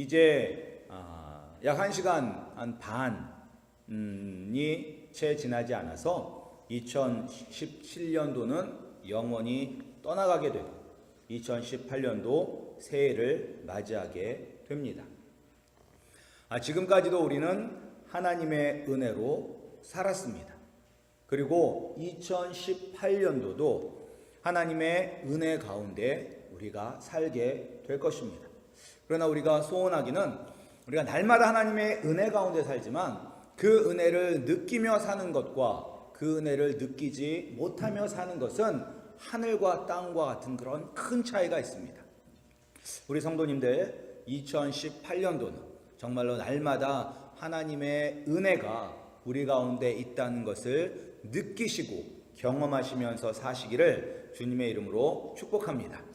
이제 아, 약 1시간 한 반이 채 지나지 않아서 2017년도는 영원히 떠나가게 되고 2018년도 새해를 맞이하게 됩니다. 아, 지금까지도 우리는 하나님의 은혜로 살았습니다. 그리고 2018년도도 하나님의 은혜 가운데 우리가 살게 될 것입니다. 그러나 우리가 소원하기는 우리가 날마다 하나님의 은혜 가운데 살지만 그 은혜를 느끼며 사는 것과 그 은혜를 느끼지 못하며 사는 것은 하늘과 땅과 같은 그런 큰 차이가 있습니다. 우리 성도님들 2018년도는 정말로 날마다 하나님의 은혜가 우리 가운데 있다는 것을 느끼시고 경험하시면서 사시기를 주님의 이름으로 축복합니다.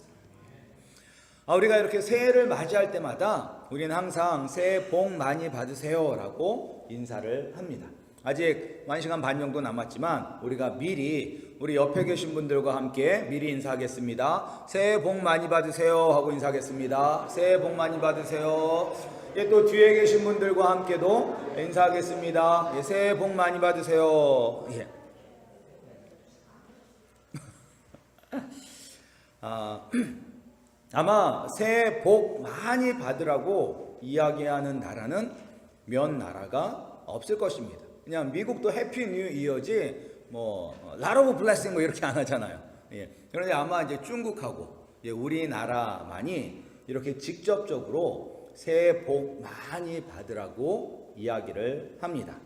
아, 우리가 이렇게 새해를 맞이할 때마다 우리는 항상 새해 복 많이 받으세요라고 인사를 합니다. 아직 한 시간 반 정도 남았지만 우리가 미리 우리 옆에 계신 분들과 함께 미리 인사하겠습니다. 새해 복 많이 받으세요 하고 인사하겠습니다. 새해 복 많이 받으세요. 예, 또 뒤에 계신 분들과 함께도 인사하겠습니다. 예, 새해 복 많이 받으세요. 예. 아, 아마 새해 복 많이 받으라고 이야기하는 나라는 몇 나라가 없을 것입니다. 그냥 미국도 해피 뉴 이어지 뭐 라로브 블레싱 뭐 이렇게 안 하잖아요. 예. 그런데 아마 이제 중국하고 예, 우리나라만이 이렇게 직접적으로 새해 복 많이 받으라고 이야기를 합니다.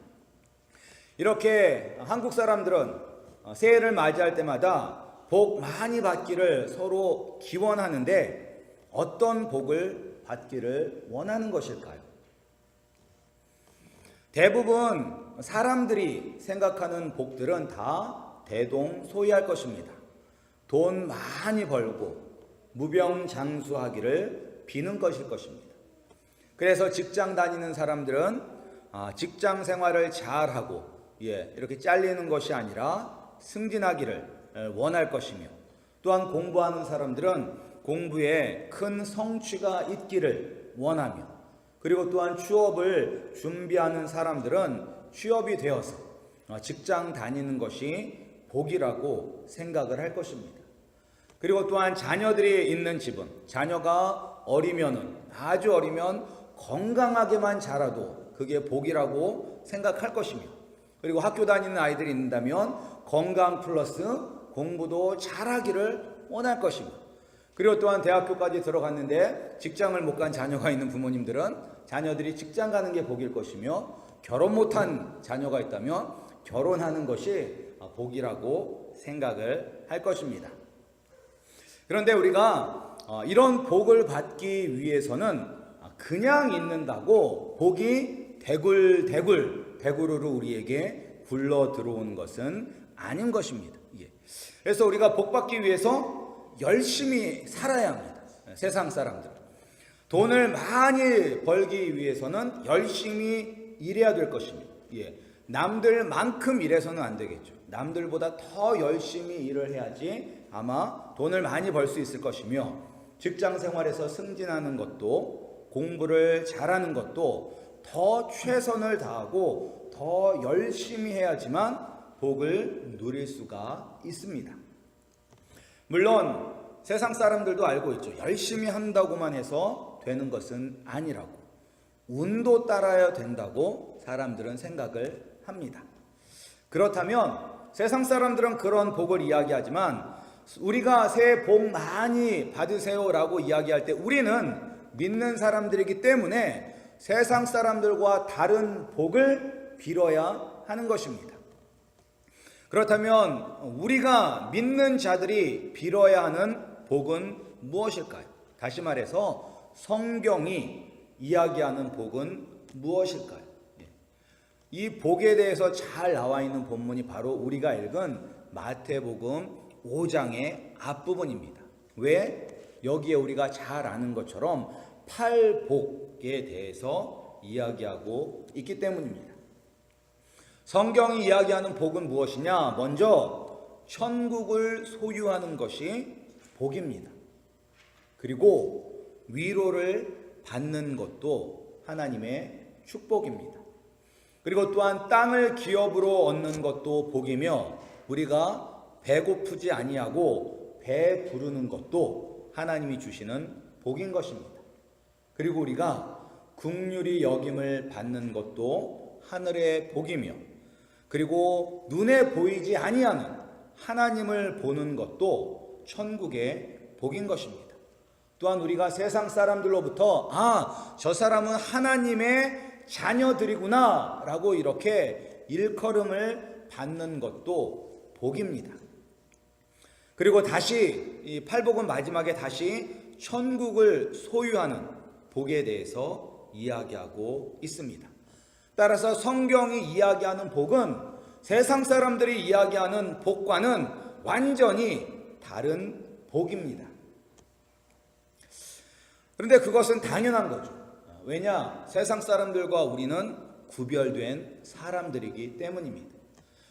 이렇게 한국 사람들은 어, 새해를 맞이할 때마다 복 많이 받기를 서로 기원하는데 어떤 복을 받기를 원하는 것일까요? 대부분 사람들이 생각하는 복들은 다 대동소이할 것입니다. 돈 많이 벌고 무병장수하기를 비는 것일 것입니다. 그래서 직장 다니는 사람들은 아, 직장 생활을 잘하고 예, 이렇게 잘리는 것이 아니라 승진하기를 원할 것이며 또한 공부하는 사람들은 공부에 큰 성취가 있기를 원하며 그리고 또한 취업을 준비하는 사람들은 취업이 되어서 어, 직장 다니는 것이 복이라고 생각을 할 것입니다. 그리고 또한 자녀들이 있는 집은 자녀가 어리면은 아주 어리면 건강하게만 자라도 그게 복이라고 생각할 것이며 그리고 학교 다니는 아이들이 있다면 건강 플러스 공부도 잘하기를 원할 것이고 그리고 또한 대학교까지 들어갔는데 직장을 못 간 자녀가 있는 부모님들은 자녀들이 직장 가는 게 복일 것이며 결혼 못한 자녀가 있다면 결혼하는 것이 복이라고 생각을 할 것입니다. 그런데 우리가 어, 이런 복을 받기 위해서는 그냥 있는다고 복이 대굴대굴 대굴으로 우리에게 굴러 들어온 것은 아닌 것입니다. 예. 그래서 우리가 복 받기 위해서 열심히 살아야 합니다. 세상 사람들. 돈을 많이 벌기 위해서는 열심히 일해야 될 것입니다. 예. 남들만큼 일해서는 안 되겠죠. 남들보다 더 열심히 일을 해야지 아마 돈을 많이 벌 수 있을 것이며 직장 생활에서 승진하는 것도 공부를 잘하는 것도 더 최선을 다하고 더 열심히 해야지만 복을 누릴 수가 있습니다. 물론 세상 사람들도 알고 있죠. 열심히 한다고만 해서 되는 것은 아니라고. 운도 따라야 된다고 사람들은 생각을 합니다. 그렇다면 세상 사람들은 그런 복을 이야기하지만 우리가 새해 복 많이 받으세요라고 이야기할 때 우리는 믿는 사람들이기 때문에 세상 사람들과 다른 복을 빌어야 하는 것입니다. 그렇다면 우리가 믿는 자들이 빌어야 하는 복은 무엇일까요? 다시 말해서 성경이 이야기하는 복은 무엇일까요? 예. 이 복에 대해서 잘 나와 있는 본문이 바로 우리가 읽은 마태복음 5장의 앞부분입니다. 왜? 여기에 우리가 잘 아는 것처럼 팔복에 대해서 이야기하고 있기 때문입니다. 성경이 이야기하는 복은 무엇이냐? 먼저 천국을 소유하는 것이 복입니다. 그리고 위로를 받는 것도 하나님의 축복입니다. 그리고 또한 땅을 기업으로 얻는 것도 복이며 우리가 배고프지 아니하고 배 부르는 것도 하나님이 주시는 복인 것입니다. 그리고 우리가 국률이 여김을 받는 것도 하늘의 복이며 그리고 눈에 보이지 아니하는 하나님을 보는 것도 천국의 복인 것입니다. 또한 우리가 세상 사람들로부터 아, 저 사람은 하나님의 자녀들이구나 라고 이렇게 일컬음을 받는 것도 복입니다. 그리고 다시 이 팔복은 마지막에 다시 천국을 소유하는 복에 대해서 이야기하고 있습니다. 따라서 성경이 이야기하는 복은 세상 사람들이 이야기하는 복과는 완전히 다른 복입니다. 그런데 그것은 당연한 거죠. 왜냐? 세상 사람들과 우리는 구별된 사람들이기 때문입니다.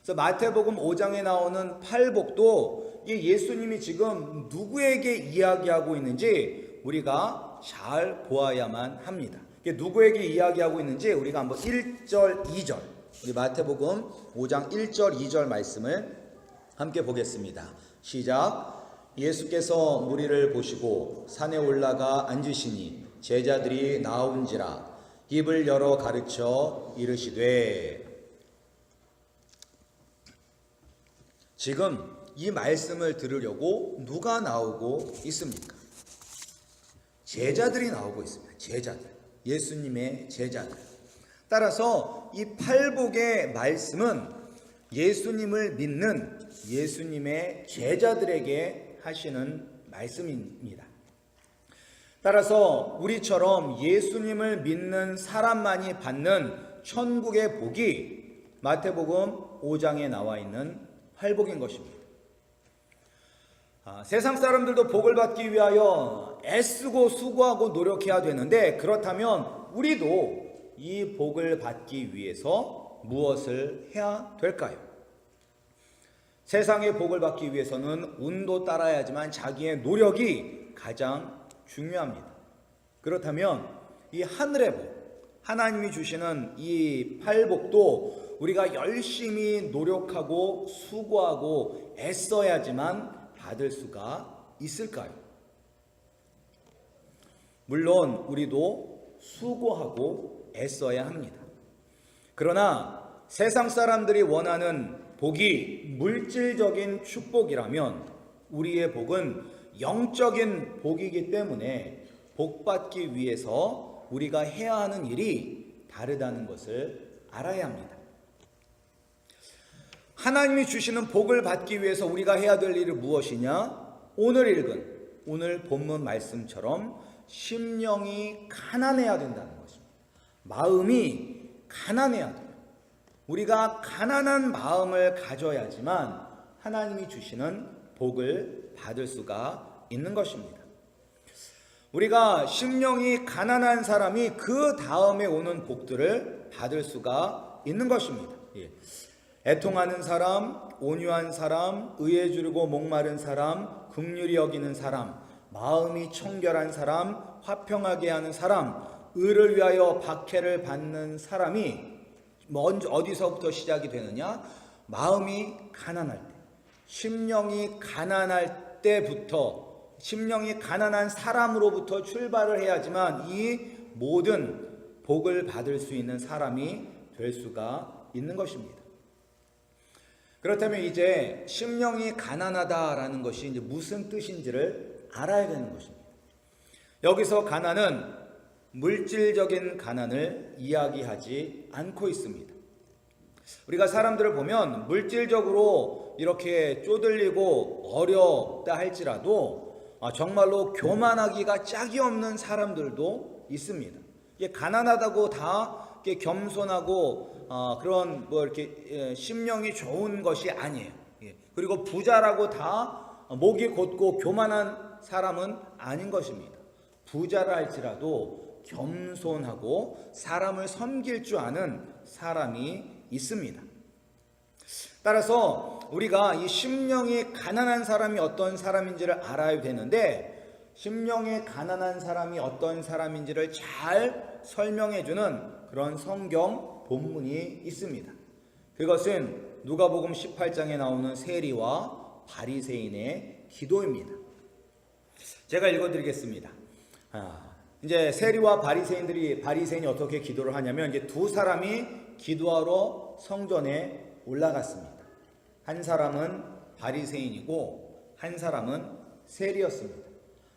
그래서 마태복음 5장에 나오는 팔복도 이 예수님이 지금 누구에게 이야기하고 있는지 우리가 잘 보아야만 합니다. 누구에게 이야기하고 있는지 우리가 한번 1절, 2절 우리 마태복음 5장 1절, 2절 말씀을 함께 보겠습니다. 시작. 예수께서 무리를 보시고 산에 올라가 앉으시니 제자들이 나온지라 입을 열어 가르쳐 이르시되 지금 이 말씀을 들으려고 누가 나오고 있습니까? 제자들이 나오고 있습니다. 제자들. 예수님의 제자들. 따라서 이 팔복의 말씀은 예수님을 믿는 예수님의 제자들에게 하시는 말씀입니다. 따라서 우리처럼 예수님을 믿는 사람만이 받는 천국의 복이 마태복음 5장에 나와 있는 팔복인 것입니다. 아, 세상 사람들도 복을 받기 위하여 애쓰고 수고하고 노력해야 되는데 그렇다면 우리도 이 복을 받기 위해서 무엇을 해야 될까요? 세상의 복을 받기 위해서는 운도 따라야지만 자기의 노력이 가장 중요합니다. 그렇다면 이 하늘의 복, 하나님이 주시는 이 팔복도 우리가 열심히 노력하고 수고하고 애써야지만 받을 수가 있을까요? 물론 우리도 수고하고 애써야 합니다. 그러나 세상 사람들이 원하는 복이 물질적인 축복이라면 우리의 복은 영적인 복이기 때문에 복 받기 위해서 우리가 해야 하는 일이 다르다는 것을 알아야 합니다. 하나님이 주시는 복을 받기 위해서 우리가 해야 될 일은 무엇이냐? 오늘 읽은 오늘 본문 말씀처럼 심령이 가난해야 된다는 것입니다. 마음이 가난해야 돼요. 우리가 가난한 마음을 가져야지만 하나님이 주시는 복을 받을 수가 있는 것입니다. 우리가 심령이 가난한 사람이 그 다음에 오는 복들을 받을 수가 있는 것입니다. 예. 애통하는 사람, 온유한 사람, 의에 주르고 목마른 사람, 긍휼히 여기는 사람, 마음이 청결한 사람, 화평하게 하는 사람, 의를 위하여 박해를 받는 사람이 먼저 어디서부터 시작이 되느냐? 마음이 가난할 때, 심령이 가난할 때부터 심령이 가난한 사람으로부터 출발을 해야지만 이 모든 복을 받을 수 있는 사람이 될 수가 있는 것입니다. 그렇다면 이제 심령이 가난하다라는 것이 이제 무슨 뜻인지를 알아야 되는 것입니다. 여기서 가난은 물질적인 가난을 이야기하지 않고 있습니다. 우리가 사람들을 보면 물질적으로 이렇게 쪼들리고 어렵다 할지라도 아, 정말로 교만하기가 짝이 없는 사람들도 있습니다. 가난하다고 다 겸손하고 어, 그런 뭐 이렇게 예, 심령이 좋은 것이 아니에요. 예. 그리고 부자라고 다 목이 곧고 교만한 사람은 아닌 것입니다. 부자라 할지라도 겸손하고 사람을 섬길 줄 아는 사람이 있습니다. 따라서 우리가 이 심령이 가난한 사람이 어떤 사람인지를 알아야 되는데 심령이 가난한 사람이 어떤 사람인지를 잘 설명해 주는 그런 성경 본문이 있습니다. 그것은 누가복음 18장에 나오는 세리와 바리새인의 기도입니다. 제가 읽어 드리겠습니다. 아, 이제 세리와 바리새인들이 바리새인이 어떻게 기도를 하냐면 이제 두 사람이 기도하러 성전에 올라갔습니다. 한 사람은 바리새인이고 한 사람은 세리였습니다.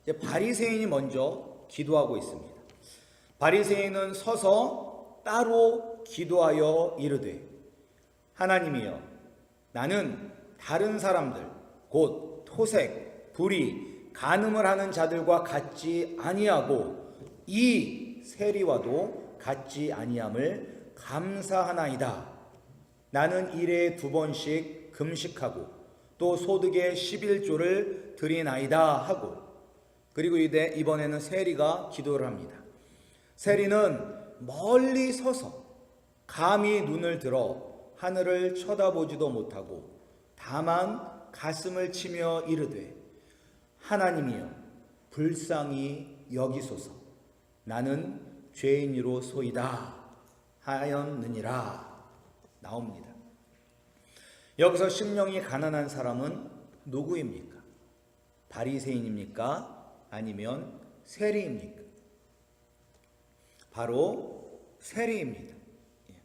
이제 바리새인이 먼저 기도하고 있습니다. 바리새인은 서서 따로 기도하여 이르되 하나님이여 나는 다른 사람들 곧 토색, 불의, 간음을 하는 자들과 같지 아니하고 이 세리와도 같지 아니함을 감사하나이다. 나는 일에 두 번씩 금식하고 또 소득의 11조를 드리나이다 하고 그리고 이제 이번에는 세리가 기도를 합니다. 세리는 멀리 서서 감히 눈을 들어 하늘을 쳐다보지도 못하고 다만 가슴을 치며 이르되 하나님이여 불쌍히 여기소서 나는 죄인이로 소이다 하였느니라 나옵니다. 여기서 심령이 가난한 사람은 누구입니까? 바리새인입니까? 아니면 세리입니까? 바로 세리입니다. 예.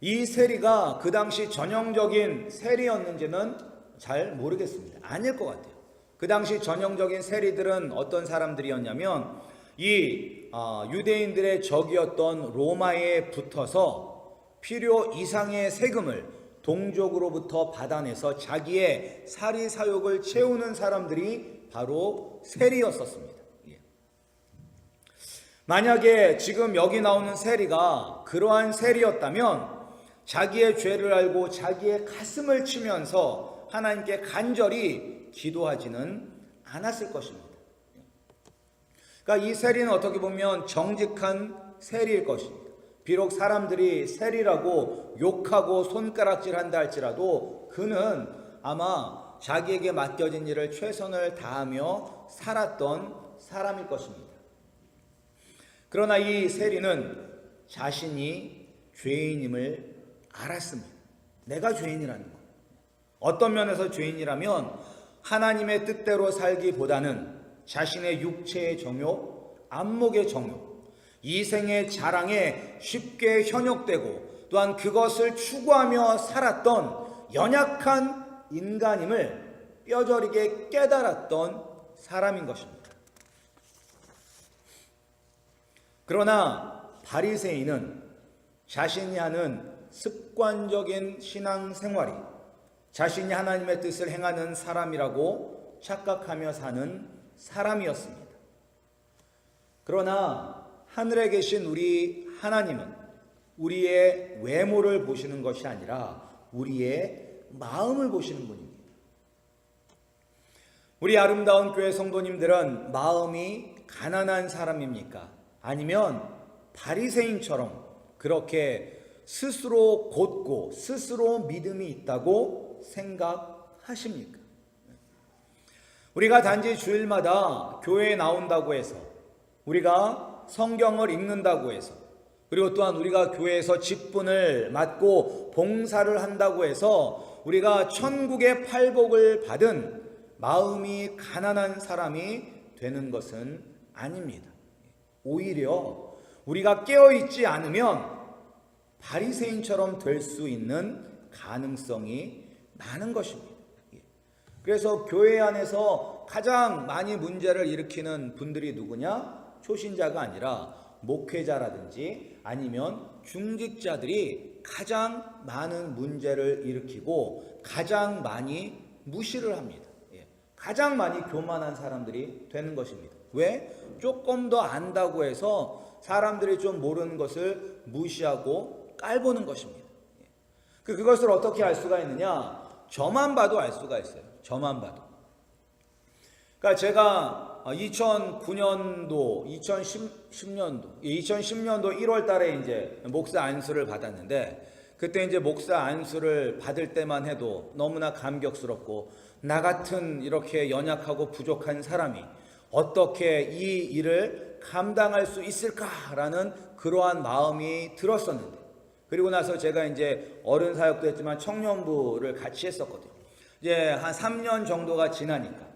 이 세리가 그 당시 전형적인 세리였는지는 잘 모르겠습니다. 아닐 것 같아요. 그 당시 전형적인 세리들은 어떤 사람들이었냐면 이 아, 유대인들의 적이었던 로마에 붙어서 필요 이상의 세금을 동족으로부터 받아내서 자기의 사리 사욕을 채우는 사람들이 바로 세리였었습니다. 예. 만약에 지금 여기 나오는 세리가 그러한 세리였다면 자기의 죄를 알고 자기의 가슴을 치면서 하나님께 간절히 기도하지는 않았을 것입니다. 그러니까 이 세리는 어떻게 보면 정직한 세리일 것입니다. 비록 사람들이 세리라고 욕하고 손가락질 한다 할지라도 그는 아마 자기에게 맡겨진 일을 최선을 다하며 살았던 사람일 것입니다. 그러나 이 세리는 자신이 죄인임을 알았습니다. 내가 죄인이라는 것. 어떤 면에서 죄인이라면 하나님의 뜻대로 살기보다는 자신의 육체의 정욕, 안목의 정욕, 이생의 자랑에 쉽게 현혹되고 또한 그것을 추구하며 살았던 연약한 인간임을 뼈저리게 깨달았던 사람인 것입니다. 그러나 바리새인은 자신이 하는 습관적인 신앙 생활이 자신이 하나님의 뜻을 행하는 사람이라고 착각하며 사는 사람이었습니다. 그러나 하늘에 계신 우리 하나님은 우리의 외모를 보시는 것이 아니라 우리의 마음을 보시는 분입니다. 우리 아름다운 교회 성도님들은 마음이 가난한 사람입니까? 아니면 바리새인처럼 그렇게 스스로 곧고 스스로 믿음이 있다고 생각하십니까? 우리가 단지 주일마다 교회에 나온다고 해서 우리가 성경을 읽는다고 해서 그리고 또한 우리가 교회에서 직분을 맡고 봉사를 한다고 해서 우리가 천국의 팔복을 받은 마음이 가난한 사람이 되는 것은 아닙니다. 오히려 우리가 깨어 있지 않으면 바리새인처럼 될 수 있는 가능성이 많은 것입니다. 그래서 교회 안에서 가장 많이 문제를 일으키는 분들이 누구냐? 초신자가 아니라 목회자라든지 아니면 중직자들이 가장 많은 문제를 일으키고 가장 많이 무시를 합니다. 예. 가장 많이 교만한 사람들이 되는 것입니다. 왜? 조금 더 안다고 해서 사람들이 좀 모르는 것을 무시하고 깔보는 것입니다. 예. 그 그것을 어떻게 알 수가 있느냐? 저만 봐도 알 수가 있어요. 저만 봐도. 그러니까 제가 2009년도, 2010년도, 2010년도 1월 달에 이제 목사 안수를 받았는데 그때 이제 목사 안수를 받을 때만 해도 너무나 감격스럽고 나 같은 이렇게 연약하고 부족한 사람이 어떻게 이 일을 감당할 수 있을까라는 그러한 마음이 들었었는데 그리고 나서 제가 이제 어른 사역도 했지만 청년부를 같이 했었거든요. 이제 한 3년 정도가 지나니까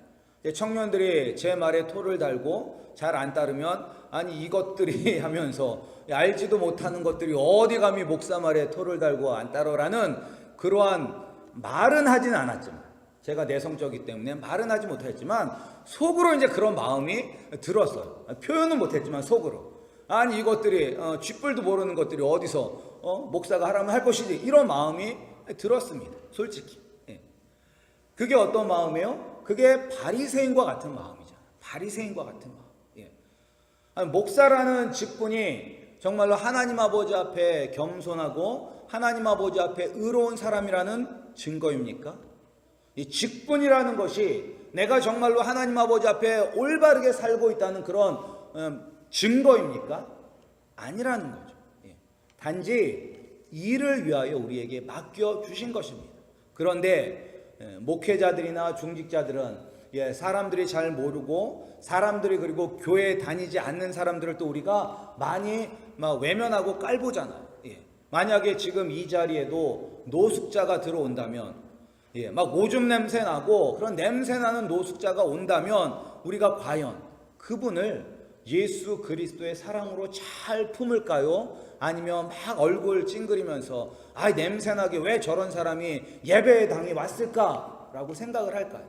청년들이 제 말에 토를 달고 잘 안 따르면 아니 이것들이 하면서 알지도 못하는 것들이 어디 감히 목사 말에 토를 달고 안 따르라는 그러한 말은 하진 않았지만 제가 내성적이기 때문에 말은 하지 못했지만 속으로 이제 그런 마음이 들었어요. 표현은 못했지만 속으로 아니 이것들이 어, 쥐뿔도 모르는 것들이 어디서 어, 목사가 하라면 할 것이지 이런 마음이 들었습니다. 솔직히. 예. 그게 어떤 마음이에요? 그게 바리새인과 같은 마음이잖아요. 바리새인과 같은 마음. 예. 아니, 목사라는 직분이 정말로 하나님 아버지 앞에 겸손하고 하나님 아버지 앞에 의로운 사람이라는 증거입니까? 이 직분이라는 것이 내가 정말로 하나님 아버지 앞에 올바르게 살고 있다는 그런 음, 증거입니까? 아니라는 거죠. 예. 단지 일을 위하여 우리에게 맡겨 주신 것입니다. 그런데 예, 목회자들이나 중직자들은 예, 사람들이 잘 모르고 사람들이 그리고 교회 다니지 않는 사람들을 또 우리가 많이 막 외면하고 깔보잖아요. 예. 만약에 지금 이 자리에도 노숙자가 들어온다면 예, 막 오줌 냄새 나고 그런 냄새 나는 노숙자가 온다면 우리가 과연 그분을 예수 그리스도의 사랑으로 잘 품을까요? 아니면 막 얼굴 찡그리면서 아 냄새 나게 왜 저런 사람이 예배에 당이 왔을까라고 생각을 할까요?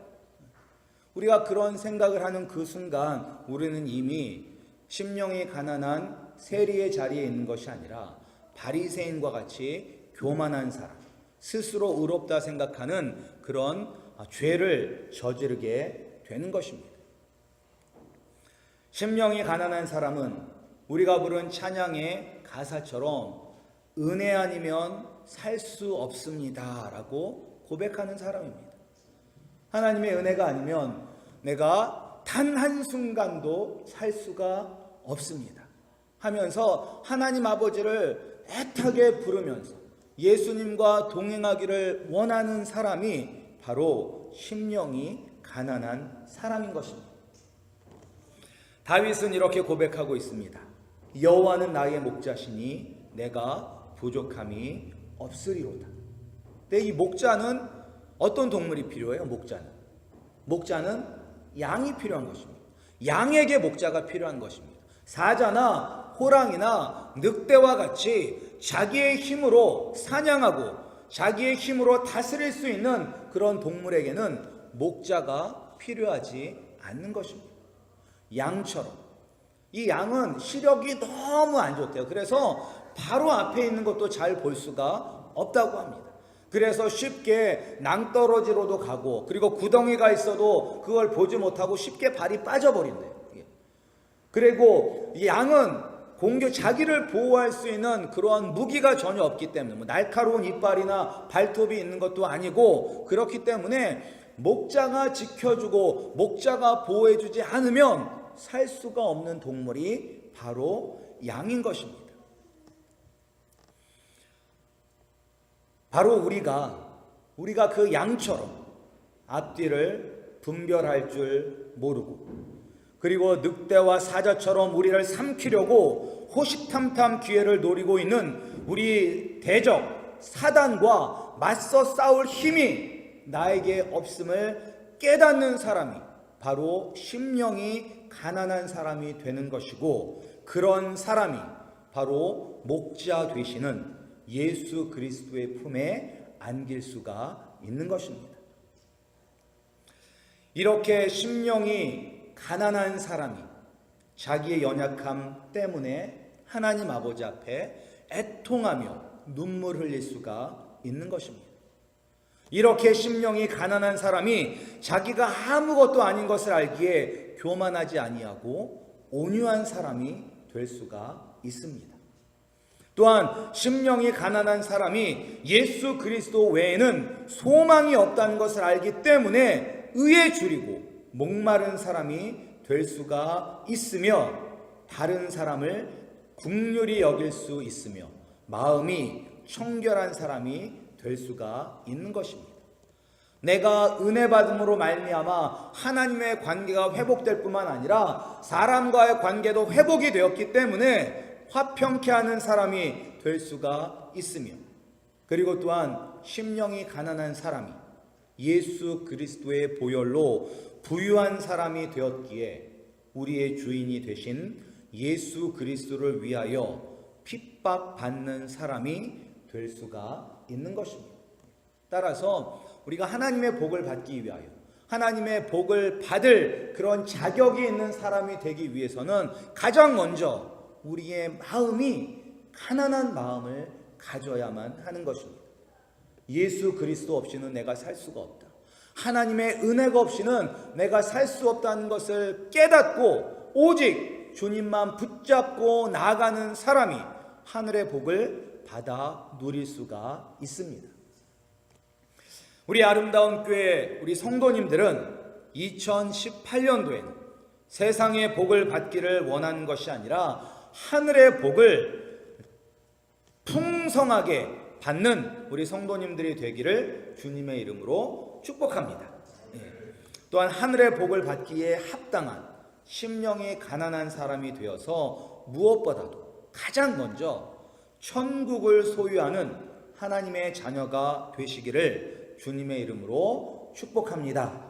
우리가 그런 생각을 하는 그 순간 우리는 이미 심령이 가난한 세리의 자리에 있는 것이 아니라 바리새인과 같이 교만한 사람, 스스로 의롭다 생각하는 그런 아, 죄를 저지르게 되는 것입니다. 심령이 가난한 사람은 우리가 부른 찬양의 가사처럼 은혜 아니면 살 수 없습니다 라고 고백하는 사람입니다. 하나님의 은혜가 아니면 내가 단 한순간도 살 수가 없습니다. 하면서 하나님 아버지를 애타게 부르면서 예수님과 동행하기를 원하는 사람이 바로 심령이 가난한 사람인 것입니다. 다윗은 이렇게 고백하고 있습니다. 여호와는 나의 목자시니 내가 부족함이 없으리로다. 근데 이 목자는 어떤 동물이 필요해요? 목자는 목자는 양이 필요한 것입니다. 양에게 목자가 필요한 것입니다. 사자나 호랑이나 늑대와 같이 자기의 힘으로 사냥하고 자기의 힘으로 다스릴 수 있는 그런 동물에게는 목자가 필요하지 않는 것입니다. 양처럼. 이 양은 시력이 너무 안 좋대요. 그래서 바로 앞에 있는 것도 잘 볼 수가 없다고 합니다. 그래서 쉽게 낭떠러지로도 가고 그리고 구덩이가 있어도 그걸 보지 못하고 쉽게 발이 빠져버린대요. 예. 그리고 이 양은 공격 자기를 보호할 수 있는 그러한 무기가 전혀 없기 때문에 뭐 날카로운 이빨이나 발톱이 있는 것도 아니고 그렇기 때문에 목자가 지켜주고 목자가 보호해주지 않으면 살 수가 없는 동물이 바로 양인 것입니다. 바로 우리가 우리가 그 양처럼 앞뒤를 분별할 줄 모르고 그리고 늑대와 사자처럼 우리를 삼키려고 호시탐탐 기회를 노리고 있는 우리 대적 사단과 맞서 싸울 힘이 나에게 없음을 깨닫는 사람이 바로 심령이 가난한 사람이 되는 것이고 그런 사람이 바로 목자 되시는 예수 그리스도의 품에 안길 수가 있는 것입니다. 이렇게 심령이 가난한 사람이 자기의 연약함 때문에 하나님 아버지 앞에 애통하며 눈물 흘릴 수가 있는 것입니다. 이렇게 심령이 가난한 사람이 자기가 아무것도 아닌 것을 알기에 교만하지 아니하고 온유한 사람이 될 수가 있습니다. 또한 심령이 가난한 사람이 예수 그리스도 외에는 소망이 없다는 것을 알기 때문에 의에 줄이고 목마른 사람이 될 수가 있으며 다른 사람을 국률이 여길 수 있으며 마음이 청결한 사람이 될 수가 있는 것입니다. 내가 은혜 받음으로 말미암아 하나님의 관계가 회복될 뿐만 아니라 사람과의 관계도 회복이 되었기 때문에 화평케 하는 사람이 될 수가 있으며 그리고 또한 심령이 가난한 사람이 예수 그리스도의 보혈로 부유한 사람이 되었기에 우리의 주인이 되신 예수 그리스도를 위하여 핍박받는 사람이 될 수가 있는 것입니다. 따라서 우리가 하나님의 복을 받기 위하여 하나님의 복을 받을 그런 자격이 있는 사람이 되기 위해서는 가장 먼저 우리의 마음이 가난한 마음을 가져야만 하는 것입니다. 예수 그리스도 없이는 내가 살 수가 없다. 하나님의 은혜가 없이는 내가 살 수 없다는 것을 깨닫고 오직 주님만 붙잡고 나아가는 사람이 하늘의 복을 받아 누릴 수가 있습니다. 우리 아름다운 교회 우리 성도님들은 2018년도에는 세상의 복을 받기를 원하는 것이 아니라 하늘의 복을 풍성하게 받는 우리 성도님들이 되기를 주님의 이름으로 축복합니다. 예. 또한 하늘의 복을 받기에 합당한 심령이 가난한 사람이 되어서 무엇보다도 가장 먼저 천국을 소유하는 하나님의 자녀가 되시기를 주님의 이름으로 축복합니다.